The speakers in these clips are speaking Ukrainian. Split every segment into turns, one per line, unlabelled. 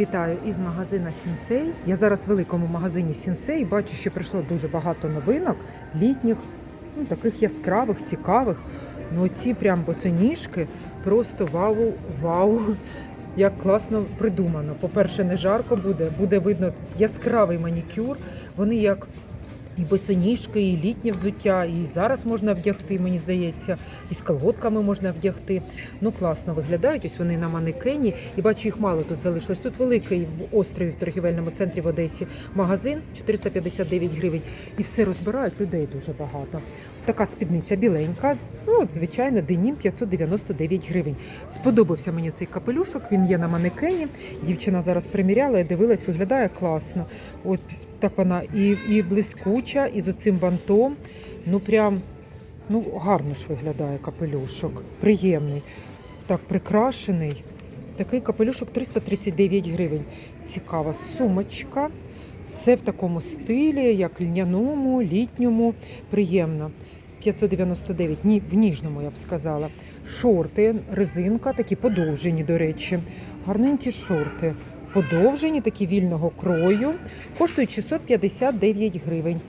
вітаю із магазина Сінсей. Я зараз в великому магазині Сінсей бачу, що прийшло дуже багато новинок, літніх, ну, таких яскравих, цікавих. Ну ці прям босоніжки просто вау, вау. Як класно придумано. По-перше, не жарко буде, буде видно яскравий манікюр. Вони як і босоніжки, і літнє взуття, і зараз можна вдягти, мені здається, і з колготками можна вдягти. Ну класно виглядають. Ось вони на манекені. І бачу, їх мало тут залишилось. Тут великий в острові в торгівельному центрі в Одесі магазин 459 гривень. І все розбирають людей дуже багато. Така спідниця біленька. Ну, от, звичайно, денім 599 гривень. Сподобався мені цей капелюшок. Він є на манекені. Дівчина зараз приміряла і дивилась, виглядає класно. От так вона і, і блискуча, і з оцим бантом. Ну прям ну гарно ж виглядає капелюшок. Приємний. Так, прикрашений. Такий капелюшок 339 гривень. Цікава сумочка. Все в такому стилі, як льняному, літньому. Приємно. 599, ні, в ніжному, я б сказала. Шорти, резинка, такі подовжені, до речі. Гарненькі шорти. Подовжені, такі вільного крою. Коштують 659 гривень.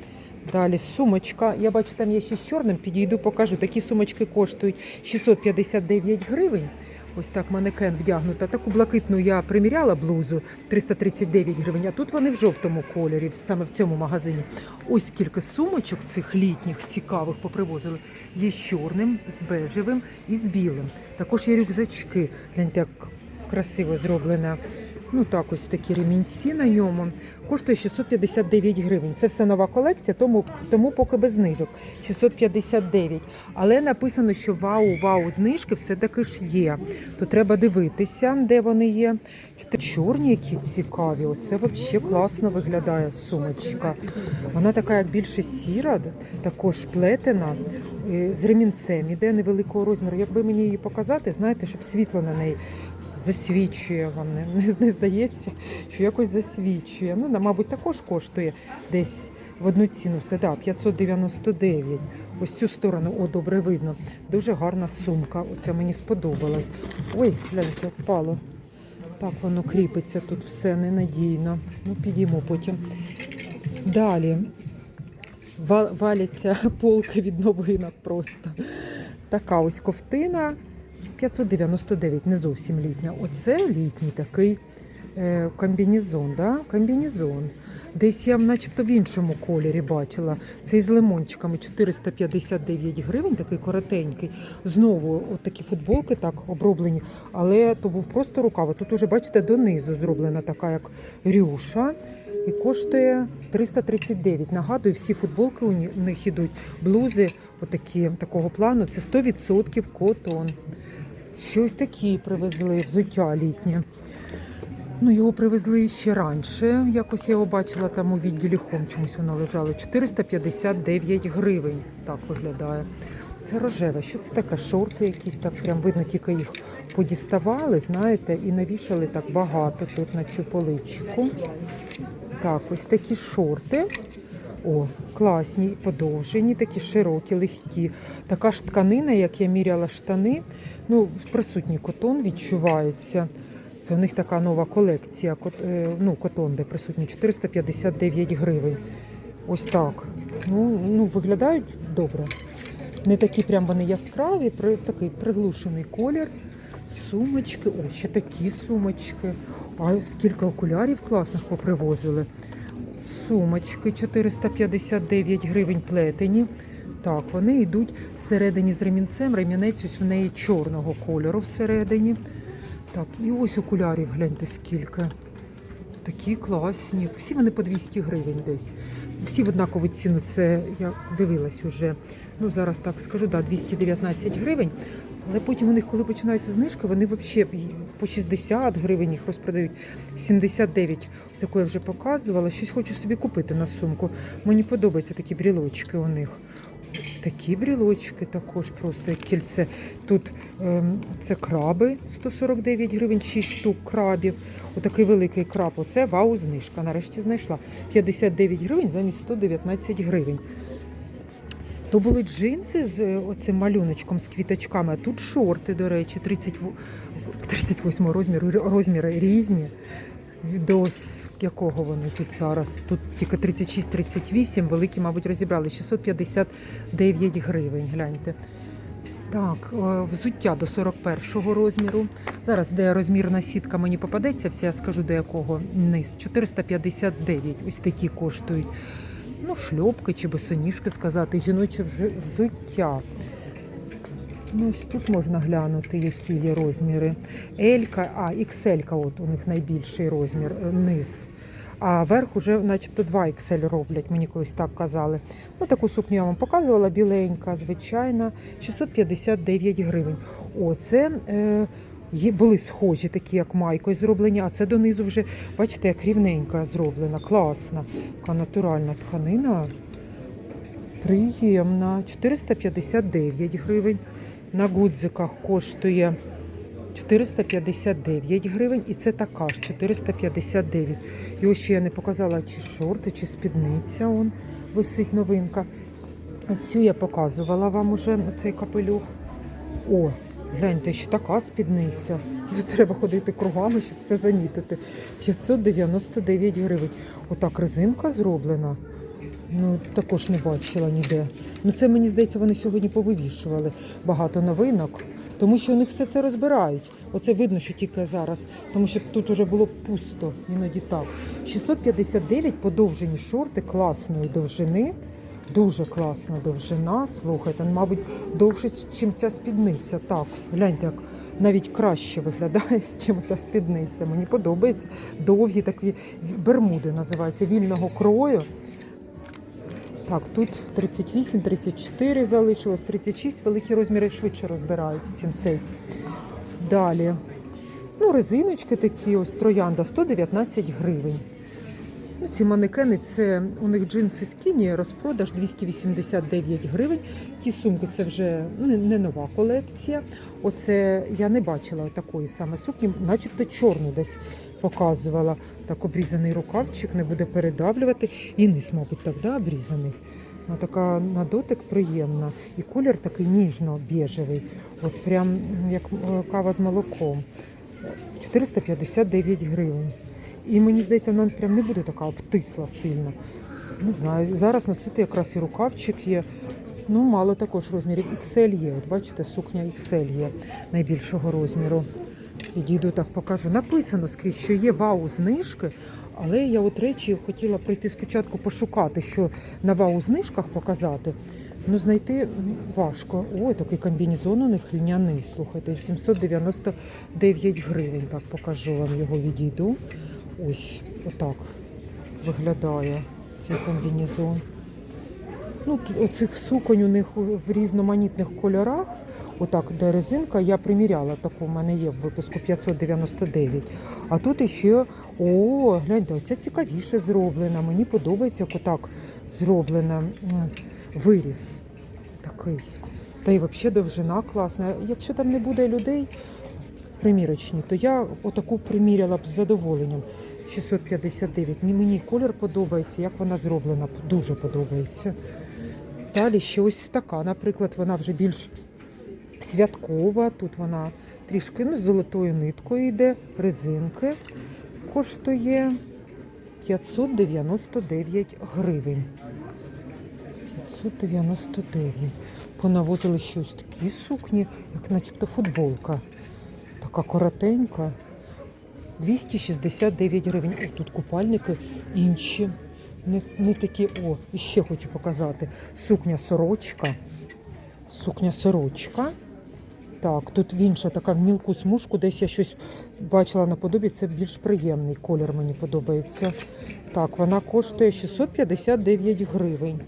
Далі сумочка. Я бачу, там є ще з чорним, підійду, покажу. Такі сумочки коштують 659 гривень. Ось так манекен вдягнута. Таку блакитну я приміряла блузу 339 гривень, а тут вони в жовтому кольорі, саме в цьому магазині. Ось скільки сумочок цих літніх, цікавих попривозили. Є з чорним, з бежевим і з білим. Також є рюкзачки. Гляньте, як красиво зроблена. Ну так, ось такі ремінці на ньому. Коштує 659 гривень. Це все нова колекція, тому, тому поки без знижок. 659. Але написано, що вау, вау, знижки все-таки ж є. То треба дивитися, де вони є. Чорні, які цікаві. Оце взагалі класно виглядає сумочка. Вона така, як більше сіра, також плетена, е, з ремінцем, іде невеликого розміру. Якби мені її показати, знаєте, щоб світло на неї засвічує вам, не, не, не здається, що якось засвічує. Ну, мабуть, також коштує десь в одну ціну все, да, 599. Ось цю сторону, о, добре видно. Дуже гарна сумка. Оце мені сподобалось. Ой, гляньте, впало. Так воно кріпиться тут все ненадійно. Ну, підіймо потім. Далі Ва- валяться полки від новинок просто. Така ось ковтина 599, не зовсім літня. Оце літній такий е, комбінезон, да? комбінезон. Десь я начебто в іншому кольорі бачила. Цей з лимончиками 459 гривень, такий коротенький. Знову от такі футболки так оброблені, але то був просто рукав. Тут уже, бачите, донизу зроблена така, як рюша. І коштує 339. Нагадую, всі футболки у них ідуть. Блузи отакі, такого плану. Це 100% котон. Щось такі привезли, взуття літнє. Ну, його привезли ще раніше. Якось я його бачила там у відділі хом, чомусь воно лежало. 459 гривень. Так виглядає. Це рожеве. Що це таке? Шорти якісь так прям видно, тільки їх подіставали, знаєте, і навішали так багато тут на цю поличку. Так, ось такі шорти. О, класні, подовжені, такі широкі, легкі. Така ж тканина, як я міряла штани. Ну, присутній котон відчувається. Це у них така нова колекція. е, Ну, котон, де присутній 459 гривень. Ось так. Ну, ну, виглядають добре. Не такі прям вони яскраві, при, такий приглушений колір. Сумочки, о, ще такі сумочки. А скільки окулярів класних попривозили. Сумочки 459 гривень плетені. Так, вони йдуть всередині з ремінцем. Ремінець ось в неї чорного кольору всередині. Так, і ось окулярів гляньте скільки. Такі класні. Всі вони по 200 гривень десь. Всі в однакову ціну. Це я дивилась уже. Ну зараз так скажу, да, 219 гривень. Але потім у них, коли починаються знижки, вони взагалі по 60 гривень їх розпродають. 79. Ось таку я вже показувала. Щось хочу собі купити на сумку. Мені подобаються такі брілочки у них. Такі брілочки також просто як кільце. Тут ем, це краби 149 гривень, 6 штук крабів. Отакий великий краб. Оце вау, знижка. Нарешті знайшла. 59 гривень замість 119 гривень. То були джинси з е, оцим малюночком з квіточками, а тут шорти, до речі, 30, 38 розміру, розміри різні. До якого вони тут зараз? Тут тільки 36-38, великі, мабуть, розібрали. 659 гривень, гляньте. Так, е, взуття до 41 розміру. Зараз, де розмірна сітка мені попадеться, все я скажу до якого низ. 459. Ось такі коштують. Ну, шльопки чи босоніжки сказати, жіноче взуття. Ну, ось тут можна глянути, які є розміри. Елька, а, XL, от у них найбільший розмір, е, низ. А верх уже начебто 2 XL роблять, мені колись так казали. Ну, таку сукню я вам показувала, біленька, звичайна, 659 гривень. О, це е, є, були схожі, такі, як майкою зроблені, а це донизу вже, бачите, як рівненька зроблена, класна. Така натуральна тканина. Приємна. 459 гривень. На гудзиках коштує 459 гривень. І це така ж 459. І ось ще я не показала, чи шорти, чи спідниця. Он висить новинка. Цю я показувала вам уже цей капелюх. О, гляньте, ще така спідниця. Тут треба ходити кругами, щоб все замітити. 599 гривень. Отак резинка зроблена. Ну, також не бачила ніде. Ну, це мені здається, вони сьогодні повивішували багато новинок, тому що них все це розбирають. Оце видно, що тільки зараз, тому що тут уже було пусто, іноді так. 659 подовжені шорти класної довжини. Дуже класна довжина. Слухайте, ну, мабуть, довше, ніж ця спідниця. Так, гляньте, як навіть краще виглядає, ніж ця спідниця. Мені подобається. Довгі такі бермуди називаються вільного крою. Так, тут 38, 34 залишилось, 36, великі розміри швидше розбирають сінцей. Далі. Ну, резиночки такі, ось троянда 119 гривень. Ну, ці манекени, це у них джинси скіні, розпродаж 289 гривень. Ті сумки це вже не, не нова колекція. Оце я не бачила такої саме сукні, начебто чорну десь показувала. Так обрізаний рукавчик, не буде передавлювати. І низ, мабуть, так да, обрізаний. Вона така на дотик приємна. І колір такий ніжно-біжевий. От прям як е, кава з молоком. 459 гривень. І мені здається, вона прям не буде така обтисла сильно. Не знаю. Зараз носити якраз і рукавчик є. Ну, мало також розмірів. XL є. От бачите, сукня XL є найбільшого розміру. Підійду так покажу. Написано скрізь, що є вау знижки, але я от речі хотіла прийти спочатку пошукати, що на вау знижках показати. Ну, знайти важко. Ой, такий комбінезон у них льняний, слухайте, 799 гривень. Так покажу вам його, відійду. Ось, отак виглядає цей комбінезон. Ну, оцих суконь у них в різноманітних кольорах. Отак, де резинка, я приміряла таку, в мене є в випуску 599. А тут іще, о, гляньте, оця цікавіше зроблена. Мені подобається, як отак зроблена м, виріз. Такий. Та й взагалі довжина класна. Якщо там не буде людей примірочні, то я отаку приміряла б з задоволенням. 659. Мені, колір подобається, як вона зроблена, дуже подобається. Далі ще ось така, наприклад, вона вже більш святкова. Тут вона трішки ну, з золотою ниткою йде, резинки. Коштує 599 гривень. 599. Понавозили ще ось такі сукні, як начебто футболка. Така коротенька. 269 гривень. О, тут купальники інші. Не, не такі. О, і ще хочу показати. Сукня сорочка. Сукня сорочка. Так, тут інша така в мілку смужку, десь я щось бачила на подобі, це більш приємний колір мені подобається. Так, вона коштує 659 гривень.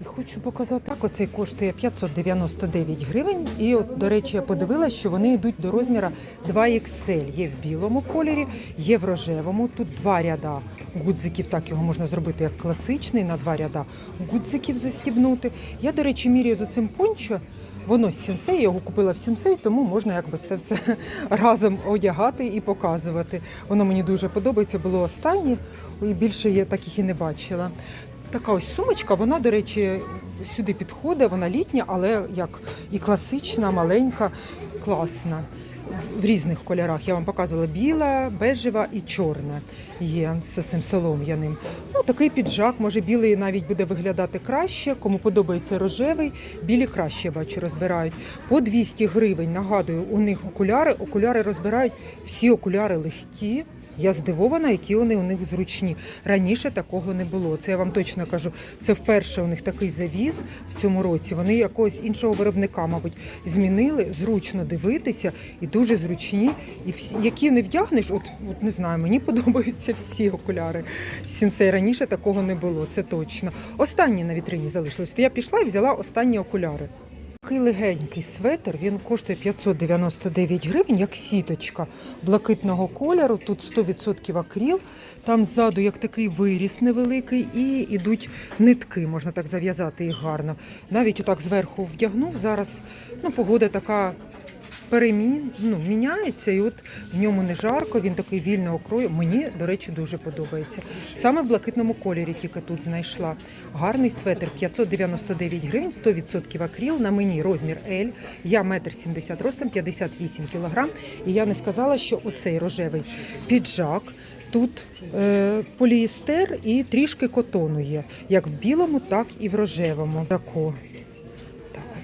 І хочу показати, так оцей коштує 599 гривень. І от, до речі, я подивилася, що вони йдуть до розміра 2XL. Є в білому кольорі, є в рожевому. Тут два ряда гудзиків, так його можна зробити як класичний, на два ряда гудзиків застібнути. Я, до речі, міряю за цим пончо. Воно з сінсей, я його купила в сінсей, тому можна якби це все разом одягати і показувати. Воно мені дуже подобається, було останнє, і більше я таких і не бачила. Така ось сумочка, вона, до речі, сюди підходить, вона літня, але як і класична, маленька, класна. в різних кольорах. Я вам показувала біла, бежева і чорна є з цим солом'яним. Ну, такий піджак, може білий навіть буде виглядати краще. Кому подобається рожевий, білі краще бачу, розбирають. По 200 гривень. Нагадую, у них окуляри. Окуляри розбирають всі окуляри легкі. Я здивована, які вони у них зручні. Раніше такого не було. Це я вам точно кажу. Це вперше у них такий завіз в цьому році. Вони якогось іншого виробника, мабуть, змінили. Зручно дивитися і дуже зручні. І всі, які не вдягнеш, от, от не знаю, мені подобаються всі окуляри. Сінцей раніше такого не було, це точно. Останні на вітрині залишилось. То я пішла і взяла останні окуляри. Такий легенький светр, він коштує 599 гривень, як сіточка блакитного кольору. Тут 100% акріл. Там ззаду як такий виріс невеликий, і йдуть нитки, можна так зав'язати їх гарно. Навіть отак зверху вдягнув. Зараз ну, погода така перемін, ну, міняється, і от в ньому не жарко, він такий вільного крою. Мені, до речі, дуже подобається. Саме в блакитному кольорі тільки тут знайшла. Гарний светр 599 гривень, 100% акріл. На мені розмір L. Я 1,70 м ростом, 58 кг. І я не сказала, що оцей рожевий піджак. Тут е, поліестер і трішки котону є, як в білому, так і в рожевому. Тако.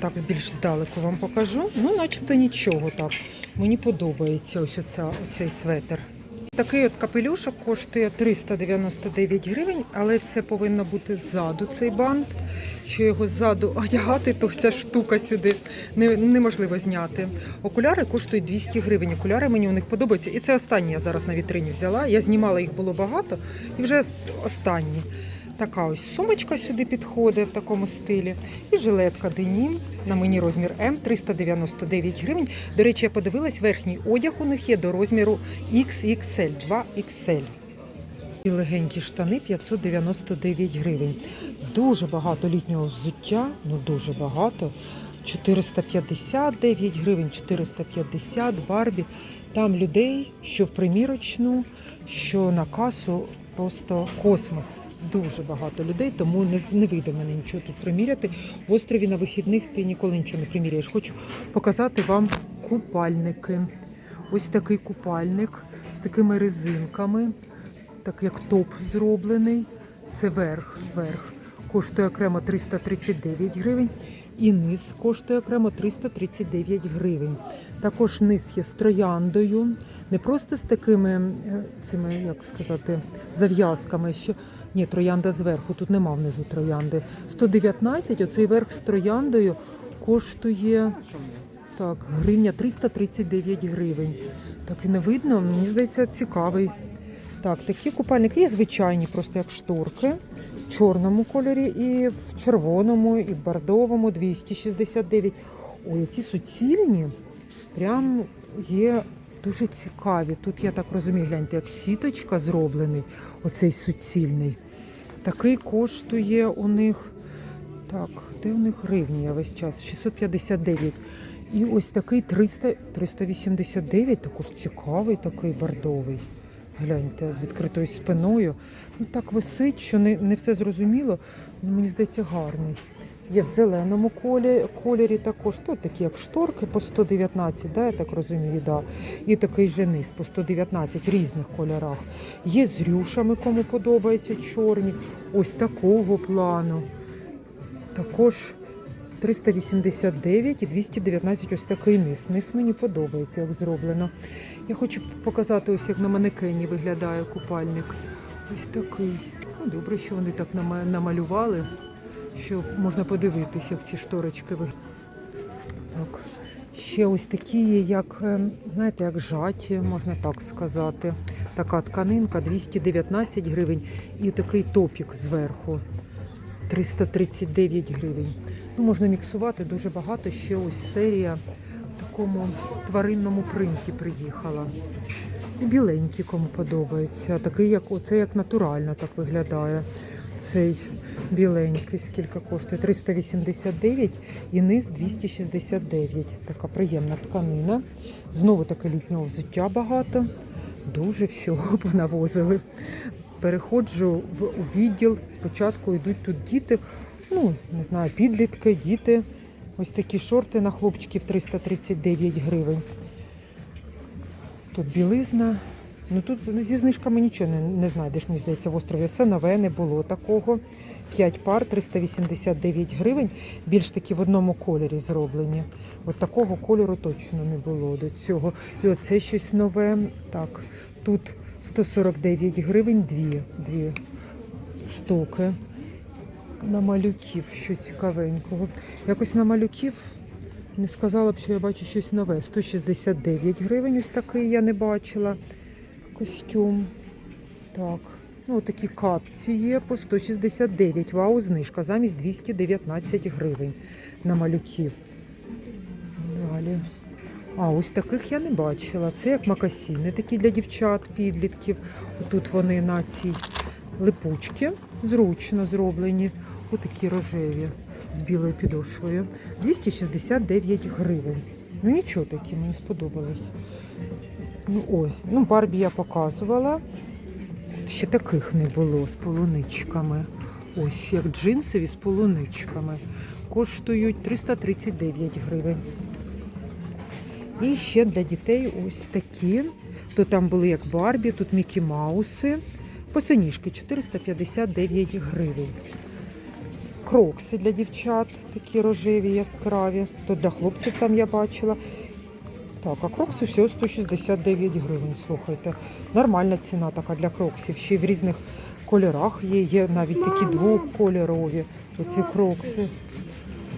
Так, більш здалеку вам покажу. Ну, начебто нічого так. Мені подобається ось оця, оцей светр. Такий от капелюшок коштує 399 гривень, але це повинно бути ззаду цей бант. Що його ззаду одягати, то ця штука сюди не, неможливо зняти. Окуляри коштують 200 гривень. Окуляри мені у них подобаються. І це останні я зараз на вітрині взяла. Я знімала їх було багато, і вже останні. Така ось сумочка сюди підходить в такому стилі. І жилетка денім на мені розмір М 399 гривень. До речі, я подивилась, верхній одяг у них є до розміру XXL, 2XL. І легенькі штани 599 гривень. Дуже багато літнього взуття, ну дуже багато. 459 гривень, 450 барбі. Там людей, що в примірочну, що на касу, просто космос. Дуже багато людей, тому не, не вийде мене нічого тут приміряти. В острові на вихідних ти ніколи нічого не приміряєш. Хочу показати вам купальники. Ось такий купальник з такими резинками, так як топ зроблений. Це верх, верх. Коштує окремо 339 гривень. І низ коштує окремо 339 гривень. Також низ є з трояндою, не просто з такими е, цими, як сказати, зав'язками. Що ні, троянда зверху, тут нема внизу троянди. 119, оцей верх з трояндою коштує так, гривня 339 гривень. Так і не видно, мені здається, цікавий. Так, такі купальники є звичайні, просто як шторки. В чорному кольорі і в червоному, і в бордовому 269. Ой, ці суцільні прям є дуже цікаві. Тут, я так розумію, гляньте, як сіточка зроблений, оцей суцільний. Такий коштує у них. Так, де у них гривні я весь час? 659. І ось такий 300, 389, також цікавий, такий бордовий. Гляньте, з відкритою спиною. Ну так висить, що не, не все зрозуміло. Ну, мені здається, гарний. Є в зеленому колі, кольорі також. Тут такі як шторки по 119, да, я так розумію, да. І такий же низ по 119 в різних кольорах. Є з рюшами, кому подобається чорні. Ось такого плану. Також 389 і 219 ось такий низ. Низ мені подобається, як зроблено. Я хочу показати, ось як на манекені виглядає купальник. Ось такий. Ну, добре, що вони так нама- намалювали, що можна подивитися, як ці шторочки. Так. Ще ось такі є, як, е, знаєте, як жаті, можна так сказати. Така тканинка 219 гривень і такий топік зверху 339 гривень. Ну, можна міксувати дуже багато. Ще ось серія в такому тваринному принті приїхала. І біленький, кому подобається. Такий, як оце як натурально так виглядає. Цей біленький, скільки коштує? 389 і низ 269. Така приємна тканина. Знову таке літнього взуття багато. Дуже всього понавозили. Переходжу в відділ. Спочатку йдуть тут діти, ну, не знаю, підлітки, діти. Ось такі шорти на хлопчиків 339 гривень. Тут білизна. Ну тут зі знижками нічого не, не знайдеш, мені здається, в острові. Це нове, не було такого. 5 пар, 389 гривень. Більш таки в одному кольорі зроблені. От такого кольору точно не було до цього. І оце щось нове. Так, тут 149 гривень, дві, дві штуки. На малюків, що цікавенького. Якось на малюків не сказала б, що я бачу щось нове. 169 гривень, ось такий я не бачила. Костюм. Так. Ну, такі капці є по 169. Вау, знижка замість 219 гривень на малюків. Далі. А, ось таких я не бачила. Це як макасіни, такі для дівчат, підлітків. Тут вони на цій липучці зручно зроблені. Отакі рожеві з білою підошвою. 269 гривень. Ну нічого такі, мені сподобалось. Ну ой, ну Барбі я показувала. Ще таких не було з полуничками. Ось як джинсові з полуничками. Коштують 339 гривень. І ще для дітей ось такі. То там були як Барбі, тут Мікі Мауси. Посоніжки 459 гривень. Крокси для дівчат, такі рожеві, яскраві. То для хлопців там я бачила. Так, а крокси всього 169 гривень, слухайте. Нормальна ціна така для кроксів. Ще й в різних кольорах є. Є навіть такі двокольорові оці крокси.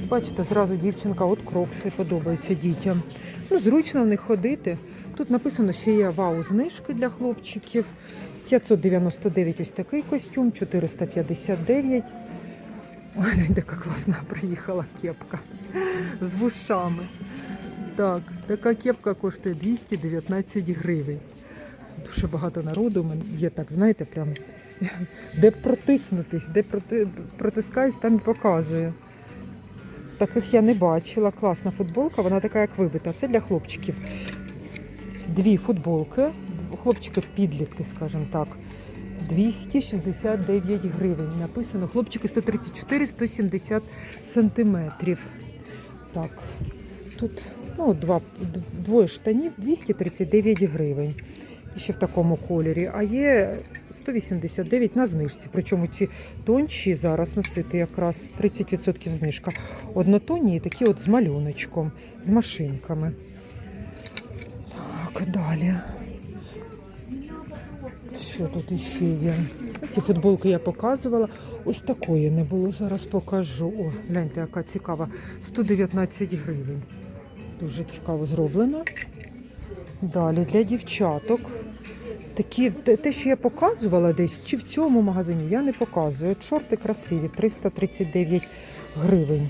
Бачите, зразу дівчинка, от крокси подобаються дітям. Ну, зручно в них ходити. Тут написано, що є вау знижки для хлопчиків. 599 ось такий костюм, 459. Ой, така класна приїхала кепка з вушами. Так, така кепка коштує 219 гривень. Дуже багато народу. Є так, знаєте, прям де протиснутись, де проти, протискаюсь, там і показую. Таких я не бачила. Класна футболка, вона така, як вибита. Це для хлопчиків. Дві футболки, хлопчики підлітки, скажімо так. 269 гривень. Написано хлопчики 134-170 сантиметрів. Так, тут ну, два, двоє штанів 239 гривень. Ще в такому кольорі. А є 189 на знижці. Причому ці тонші зараз носити якраз 30% знижка. Однотонні і такі от з малюночком, з машинками. Так, далі. Що тут іще є? Ці футболки я показувала. Ось такої не було. Зараз покажу. О, гляньте, яка цікава. 119 гривень. Дуже цікаво зроблено. Далі для дівчаток. Такі, те, що я показувала десь, чи в цьому магазині, я не показую. Шорти красиві, 339 гривень.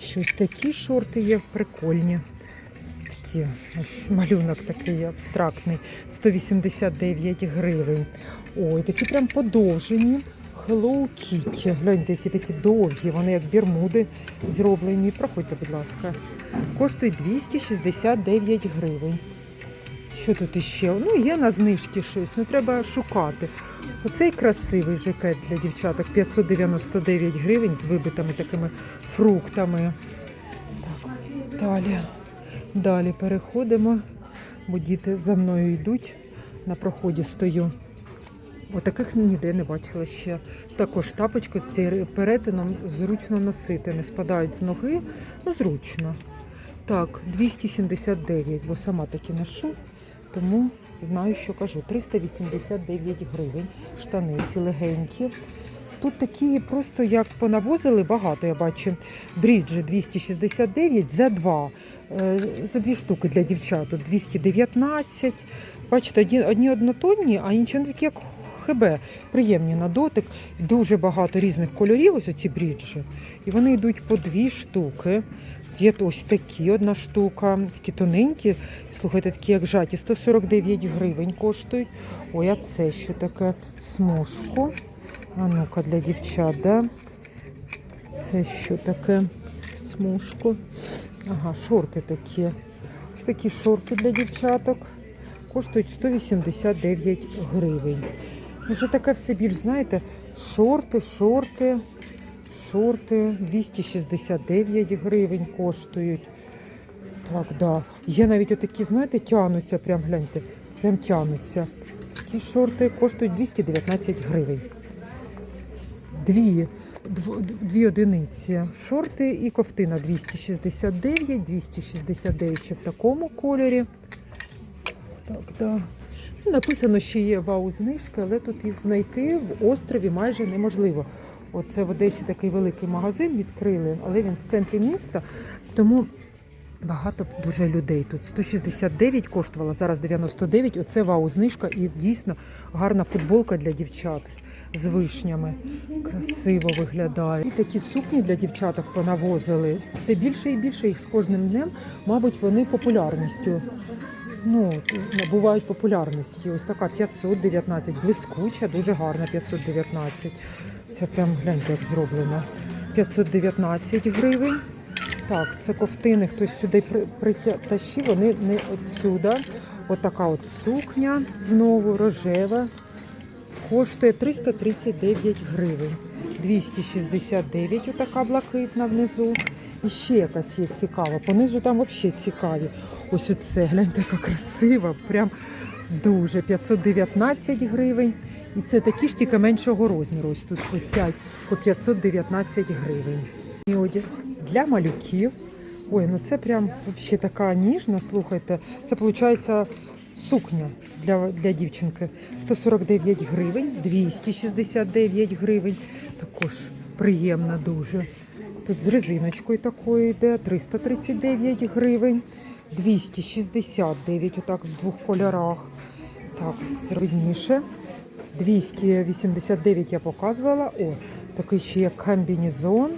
Щось такі шорти є прикольні. Такі, ось малюнок такий абстрактний, 189 гривень. Ой, такі прям подовжені. Hello Kitty. Гляньте, які такі довгі, вони як бірмуди зроблені. Проходьте, будь ласка. Коштують 269 гривень. Що тут іще? Ну, є на знижки щось, ну треба шукати. Оцей красивий жакет для дівчаток 599 гривень з вибитими такими фруктами. Так, далі. Далі переходимо, бо діти за мною йдуть. На проході стою. Отаких ніде не бачила ще. Також тапочки з цим перетином зручно носити, не спадають з ноги. Ну, зручно. Так, 279, бо сама таки ношу, тому знаю, що кажу. 389 гривень. Штани ці легенькі. Тут такі просто як понавозили багато, я бачу. Бріджі 269 за два. Е, За дві штуки для дівчат. 219. Бачите, одні, однотонні, а інші такі як ХБ. Приємні на дотик. Дуже багато різних кольорів, ось оці бріджі. І вони йдуть по дві штуки. Є ось такі одна штука, такі тоненькі, слухайте, такі як жаті, 149 гривень коштують. Ой, а це що таке смужку? А ну-ка для дівчат, да? Це що таке? Смужку. Ага, шорти такі. Ось такі шорти для дівчаток. Коштують 189 гривень. Вже таке все більш, знаєте, шорти, шорти, шорти 269 гривень коштують. Так, да. Є навіть отакі, знаєте, тянуться, прям гляньте, прям тянуться. Ті шорти коштують 219 гривень. Дві, дві одиниці. Шорти і ковтина 269, 269 ще в такому кольорі. Так, да. Ну, Написано, що є вау-знижки, але тут їх знайти в острові майже неможливо. Оце в Одесі такий великий магазин відкрили, але він в центрі міста, тому багато дуже людей тут. 169 коштувала, зараз 99. Оце вау-знижка і дійсно гарна футболка для дівчат з вишнями. Красиво виглядає. І такі сукні для дівчаток понавозили. Все більше і більше їх з кожним днем, мабуть, вони популярністю ну, набувають популярності. Ось така 519, блискуча, дуже гарна 519. Це прям гляньте, як зроблено. 519 гривень. Так, це ковтини, хтось сюди при- притащив, вони не отсюда. Отака от сукня знову рожева. Коштує 339 гривень. 269 отака блакитна внизу. І ще якась є цікава. Понизу там взагалі цікаві. Ось оце, гляньте, яка красива. Прям дуже. 519 гривень. І це такі ж тільки меншого розміру. Ось тут висять по 519 гривень. І одяг для малюків. Ой, ну це прям взагалі така ніжна, слухайте. Це виходить сукня для, для дівчинки. 149 гривень, 269 гривень. Також приємна дуже. Тут з резиночкою такою йде 339 гривень, 269 отак в двох кольорах. Так, зрудніше. 289 я показувала. О, такий ще є комбінезон.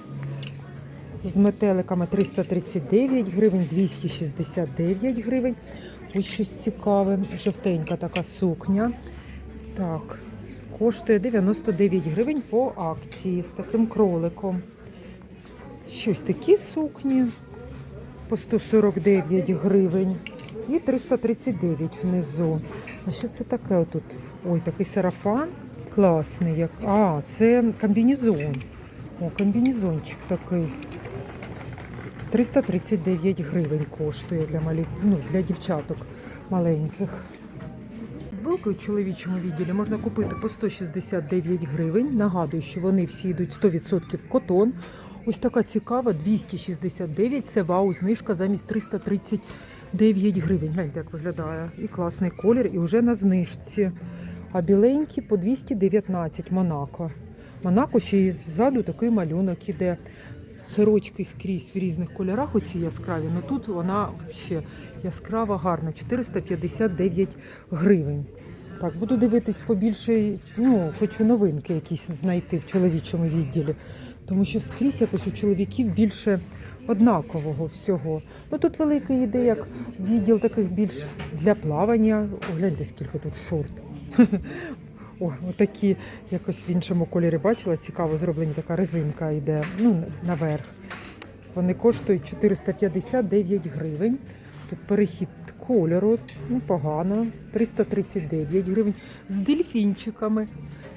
З метеликами 339 гривень, 269 гривень. Ось щось цікаве. Жовтенька така сукня. Так, коштує 99 гривень по акції з таким кроликом. Щось такі сукні по 149 гривень і 339 внизу. А що це таке отут? Ой, такий сарафан класний. Як... А, це комбінезон. О, комбінезончик такий. 339 гривень коштує для малі... ну, для дівчаток маленьких. Футболки у чоловічому відділі можна купити по 169 гривень. Нагадую, що вони всі йдуть 100% котон. Ось така цікава 269. Це вау, знижка замість 339 гривень. Гляньте, як виглядає. І класний колір, і вже на знижці. А біленькі по 219 Монако. Монако ще й ззаду такий малюнок іде. Сорочки скрізь в різних кольорах, оці яскраві, але тут вона ще яскрава, гарна, 459 гривень. Так, буду дивитись побільше, ну, хочу новинки якісь знайти в чоловічому відділі, тому що скрізь якось у чоловіків більше однакового всього. Ну тут великий іде, як відділ таких більш для плавання. О, гляньте, скільки тут шорт. О, отакі якось в іншому кольорі бачила, цікаво зроблені така резинка йде ну, наверх. Вони коштують 459 гривень. Тут перехід кольору непогано, 339 гривень. З дельфінчиками.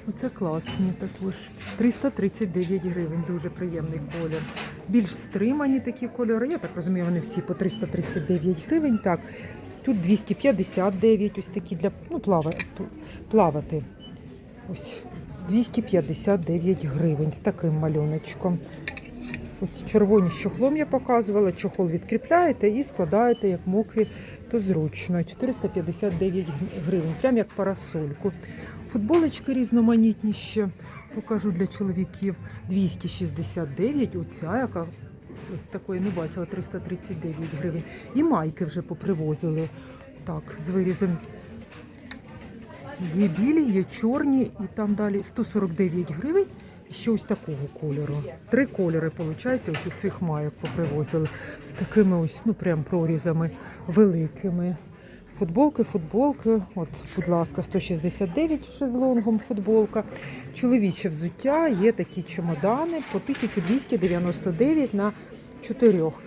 Оце класні також. 339 гривень, дуже приємний колір. Більш стримані такі кольори. Я так розумію, вони всі по 339 гривень. Так. Тут 259, ось такі для ну, плава, плавати. Ось 259 гривень з таким малюночком. Ось червоні з чохлом я показувала. Чохол відкріпляєте і складаєте як мокрі, то зручно. 459 гривень, прям як парасольку. Футболочки різноманітні ще покажу для чоловіків. 269, оця яка от такої не бачила, 339 гривень. І майки вже попривозили. Так, з вирізом Є білі, є чорні, і там далі 149 гривень. Ще ось такого кольору. Три кольори, виходить, ось у цих майок попривозили. З такими ось, ну прям прорізами великими. Футболки, футболки. От, будь ласка, 169 з шезлонгом футболка. Чоловіче взуття, є такі чемодани по 1299 на чотирьох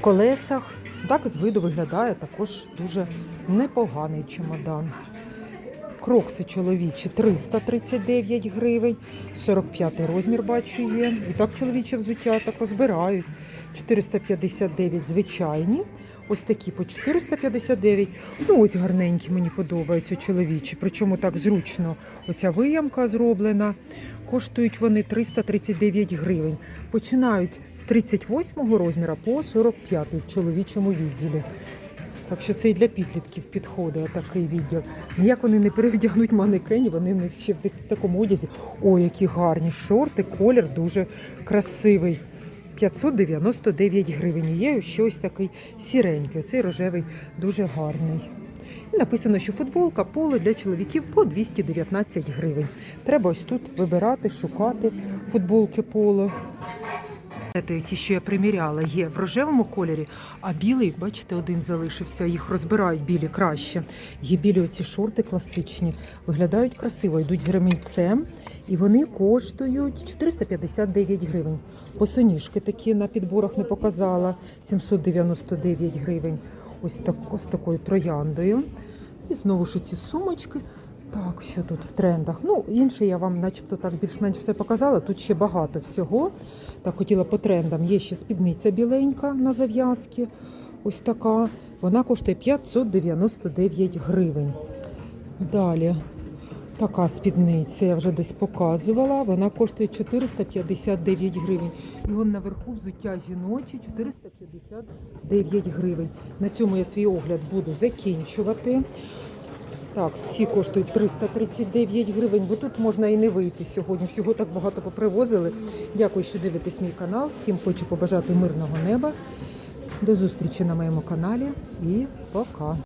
колесах. Так з виду виглядає також дуже непоганий чемодан. Крокси чоловічі 339 гривень, 45 розмір бачу є. І так чоловіче взуття так розбирають. 459 звичайні. Ось такі по 459. Ну, ось гарненькі мені подобаються чоловічі. Причому так зручно. Оця виямка зроблена. Коштують вони 339 гривень. Починають з 38 розміру по 45 в чоловічому відділі. Так що це і для підлітків підходить такий відділ. Ніяк вони не перевдягнуть манекені, вони в них ще в такому одязі. О, які гарні шорти, колір дуже красивий. 599 гривень. Є ще ось такий сіренький, цей рожевий дуже гарний. І написано, що футболка поло для чоловіків по 219 гривень. Треба ось тут вибирати, шукати футболки поло. Ті, що я приміряла, є в рожевому кольорі, а білий, бачите, один залишився. Їх розбирають білі краще. Є білі оці шорти класичні, виглядають красиво, йдуть з ремінцем, і вони коштують 459 гривень. Босоніжки такі на підборах не показала 799 гривень. Ось так, ось такою трояндою. І знову ж ці сумочки. Так, що тут в трендах? Ну, інше я вам, начебто, так більш-менш все показала. Тут ще багато всього. Так, хотіла по трендам. Є ще спідниця біленька на зав'язки. Ось така. Вона коштує 599 гривень. Далі. Така спідниця, я вже десь показувала. Вона коштує 459 гривень. І вон наверху взуття жіночі 459 гривень. На цьому я свій огляд буду закінчувати. Так, ці коштують 339 гривень, бо тут можна і не вийти сьогодні. Всього так багато попривозили. Дякую, що дивитесь мій канал. Всім хочу побажати мирного неба. До зустрічі на моєму каналі і пока.